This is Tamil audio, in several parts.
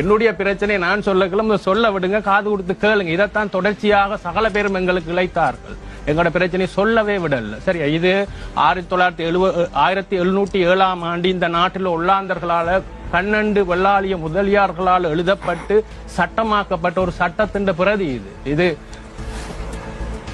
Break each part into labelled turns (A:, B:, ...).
A: என்னுடைய பிரச்சனை நான் சொல்லக்கல சொல்ல விடுங்க காது கொடுத்து கேளுங்க. இதைத்தான் தொடர்ச்சியாக சகல பேரும் எங்களுக்கு இழைத்தார்கள். எங்களோட பிரச்சனை சொல்லவே விடல. சரி இது ஆயிரத்தி தொள்ளாயிரத்தி எழுபது ஆயிரத்தி எழுநூற்றி ஏழாம் ஆண்டு இந்த நாட்டில் உள்ளாந்தர்களால் பன்னெண்டு வெள்ளாளிய முதலியார்களால் எழுதப்பட்டு சட்டமாக்கப்பட்ட ஒரு சட்டத்தின் பிரதி இது. இது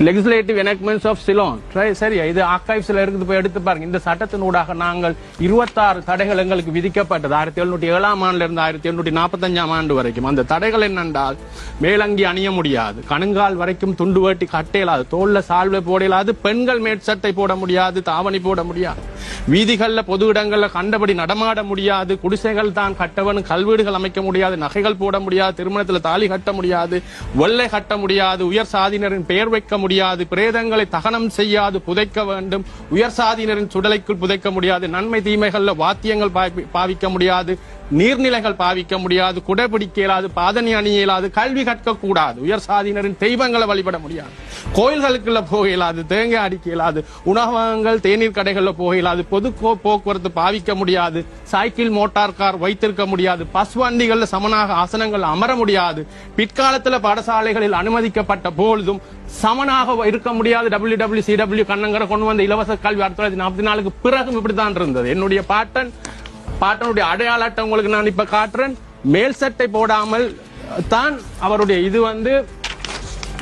A: லெகிஸ்லேட்டிவ் எனக்மெண்ட்ஸ் ஆஃப் சிலோன் சரியா இது ஆர்கைவ்ஸ்ல இருக்குது போய் எடுத்து பாருங்க. இந்த சட்டத்தினூடாக நாங்கள் இருபத்தாறு தடைகள் எங்களுக்கு விதிக்கப்பட்டது. ஆயிரத்தி எழுநூற்றி ஏழாம் ஆண்டுல இருந்து ஆயிரத்தி எழுநூற்றி நாற்பத்தஞ்சாம் ஆண்டு வரைக்கும். அந்த தடைகள் என்னென்றால் மேலங்கி அணிய முடியாது. கணுங்கால் வரைக்கும் துண்டு வேட்டி கட்டையலாது தோல்ல சால்வை போடலாது பெண்கள் மேற்சட்டை போட முடியாது தாவணி போட முடியாது. வீதிகளில் பொது இடங்களில் கண்டபடி நடமாட முடியாது. குடிசைகள் தான் கட்டவன். கல்வீடுகள் அமைக்க முடியாது. நகைகள் போட முடியாது. திருமணத்தில் தாலி கட்ட முடியாது. வெள்ளை கட்ட முடியாது. உயர் சாதியினரின் பெயர் வைக்க முடியாது. பிரேதங்களை தகனம் செய்யாது. புதைக்க வேண்டும். உயர் சாதியினரின் சுடலைக்குள் புதைக்க முடியாது. நன்மை தீமைகளில் வாத்தியங்கள் பாவிக்க முடியாது. நீர்நிலைகள் பாவிக்க முடியாது. குடைபிடிக்க இயலாது. பாதணி அணிய இயலாது. கல்வி கற்கக்கூடாது. உயர் சாதியினரின் தெய்வங்களை வழிபட முடியாது. கோயில்களுக்குள்ள போக இயலாது தேங்காய் அடிக்க இயலாது உணவகங்கள் தேநீர் கடைகளில் போக இயலாது பொது போக்குவரத்து பாவிக்க முடியாது சைக்கிள் மோட்டார் கார் வைத்திருக்க முடியாது பஸ் வண்டிகள்ல சமனாக ஆசனங்கள் அமர முடியாது பிற்காலத்தில் பாடசாலைகளில் அனுமதிக்கப்பட்ட பொழுதும் சமனாக இருக்க முடியாது W W C W Kannangara கொண்டு வந்த இலவச கல்வி ஆயிரத்தி தொள்ளாயிரத்தி நாற்பத்தி நாலுக்கு பிறகும் இப்படித்தான் இருந்தது. என்னுடைய பாட்டன் பாட்டனுடைய அடையாள அட்டை உங்களுக்கு நான் இப்ப காட்டுறேன். மேல் சட்டை போடாமல் தான் அவருடைய இது வந்து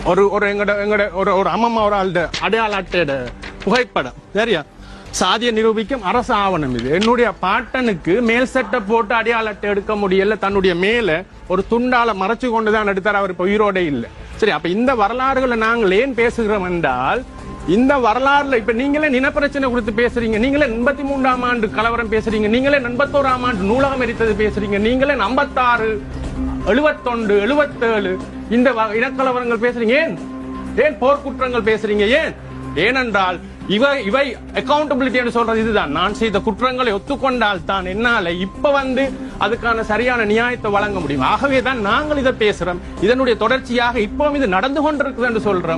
A: ஒரு ஒரு எங்கட எங்கட ஒரு ஒரு அம்மம்மா ஒரு ஆளுடைய அடையாள அட்டையோட புகைப்படம். சரியா? சாதியை நிரூபிக்கும் அரசு ஆவணம் இது. என்னுடைய பாட்டனுக்கு மேல் சட்டை போட்டு அடையாள அட்டை எடுக்க முடியல. தன்னுடைய மேல ஒரு துண்டால மறைச்சு கொண்டுதான் எடுத்தார். அவர் இப்ப உயிரோட இல்லை. சரி அப்ப இந்த வரலாறுகளை நாங்கள் ஏன் பேசுகிறோம் என்றால் இந்த வரலாறுல இப்ப நீங்களே நினப்பிரச்சனை கொடுத்து பேசுறீங்க. நீங்களே எண்பத்தி மூன்றாம் ஆண்டு கலவரம் பேசுறீங்க. நீங்களே எண்பத்தோராம் ஆண்டு நூலகம் எரித்தது பேசுறீங்க. நீங்களே ஐம்பத்தாறு எழுபத்தொண்டு எழுபத்தேழு இந்த வ- இனக்கலவரங்கள் பேசுறீங்க. ஏன்? ஏன் போர்க்குற்றங்கள் பேசுறீங்க? ஏன்? ஏனென்றால் இவை இவை அக்கௌண்டபிலிட்டி என்று சொல்றது இதுதான். நான் செய்த குற்றங்களை ஒத்துக்கொண்டால் தான் என்னால இப்ப வந்து அதுக்கான சரியான நியாயத்தை வழங்க முடியும். ஆகவே தான் நாங்கள் இதை பேசுறோம். இதனுடைய தொடர்ச்சியாக இப்பவும் இது நடந்து கொண்டிருக்குது என்று சொல்றோம்.